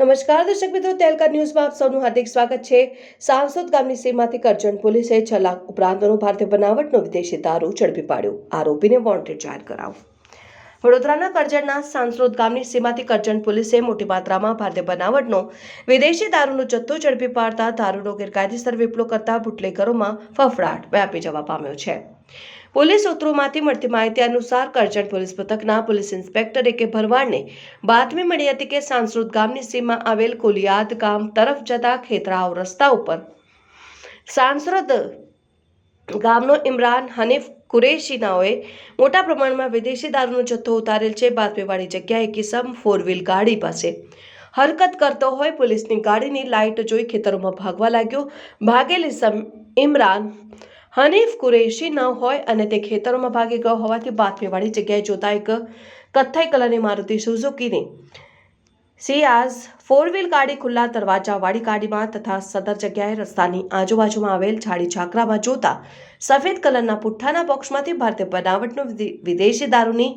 નમસ્કાર, દર્શક મિત્રો તેલકા ન્યૂઝમાં આપ સૌનું હાર્દિક સ્વાગત છે. સાંસદ ગામની સીમાથી કરજણ પોલીસે છ લાખ ઉપરાંતનો ભારતીય બનાવટનો વિદેશી દારૂ ઝડપી પાડ્યો. આરોપીને વોન્ટેડ જાહેર કરાવો વડોદરાના કરજણના સાંસરોદ ગામની સીમાથી કરજણ પોલીસે મોટી માત્રામાં ભારતીય બનાવટનો વિદેશી દારૂનો જથ્થો ઝડપી પાડતા દારૂનો ગેરકાયદેસર વિપલો કરતા બુટલેગરોમાં ફફડાટ વ્યાપી જવા પામ્યો છે. પોલીસ સૂત્રોમાંથી મળતી માહિતી અનુસાર કરજણ પોલીસ મથકના પોલીસ ઇન્સ્પેક્ટર કે ભરવાડને બાતમી મળી હતી કે સાંસરોદ ગામની સીમા આવેલ કોલિયાદ ગામ તરફ જતા ખેતરાઓ રસ્તા ઉપર સાંસરોદ ગામનો ઇમરાન હનીફ કુરેશી નાઓએ મોટા પ્રમાણમાં વિદેશી દારૂનો જથ્થો ઉતારેલ છે. બાતમીવાળી જગ્યાએ કિસમ ફોર વ્હીલ ગાડી પાસે હરકત કરતો હોય પોલીસની ગાડીની લાઇટ જોઈ ખેતરોમાં ભાગવા લાગ્યો. ભાગેલી સમ ઇમરાન હનીફ કુરેશી ન હોય અને તે ખેતરોમાં ભાગી ગયો હોવાથી બાતમીવાળી જગ્યાએ જોતા એક કથ્થાઈ કલરની મારુતિ સુઝુકીની સિયાઝ ફોર વ્હીલ ગાડી ખુલ્લા દરવાજાવાળી ગાડીમાં તથા સદર જગ્યાએ રસ્તાની આજુબાજુમાં આવેલ ઝાડી ઝાકરામાં જોતા સફેદ કલરના પુઠ્ઠાના બોક્સમાંથી ભારતીય બનાવટનો વિદે- વિદેશી દારૂની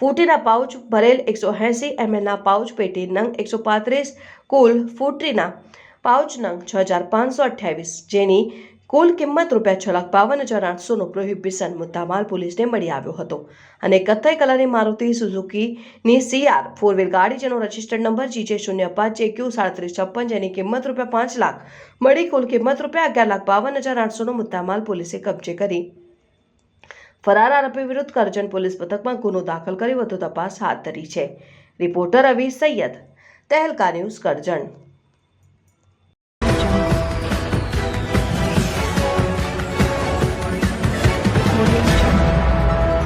ફૂટીના પાઉચ ભરેલ એકસો એંસી એમએલના પાઉચ, પેટી નંગ એકસો પાંત્રીસ, કુલ ફૂટરીના પાઉચ નંગ છ હજાર પાંચસો અઠ્યાવીસ જેની કુલ કિંમત રૂપિયા છ લાખ બાવન હજાર આઠસોનો પ્રોહિબિશન મુદ્દામાલ પોલીસને મળી આવ્યો હતો. અને કથ્થઈ કલરની મારુતિ સુઝુકીની સીઆર ફોર વ્હીલ ગાડી, જેનો રજિસ્ટર્ડ નંબર જીજે શૂન્ય પાંચ ક્યુ સાડત્રીસ છપ્પન, જેની કિંમત રૂપિયા પાંચ લાખ મળી કુલ કિંમત રૂપિયા અગિયાર લાખ બાવન હજાર આઠસોનો મુદ્દામાલ પોલીસે કબજે કરી. ફરાર આરોપી વિરુદ્ધ કરજણ પોલીસ મથકમાં ગુનો દાખલ કરી વધુ તપાસ હાથ ધરી છે. Reporter Avi Saiyed, Tehelka news Karjan.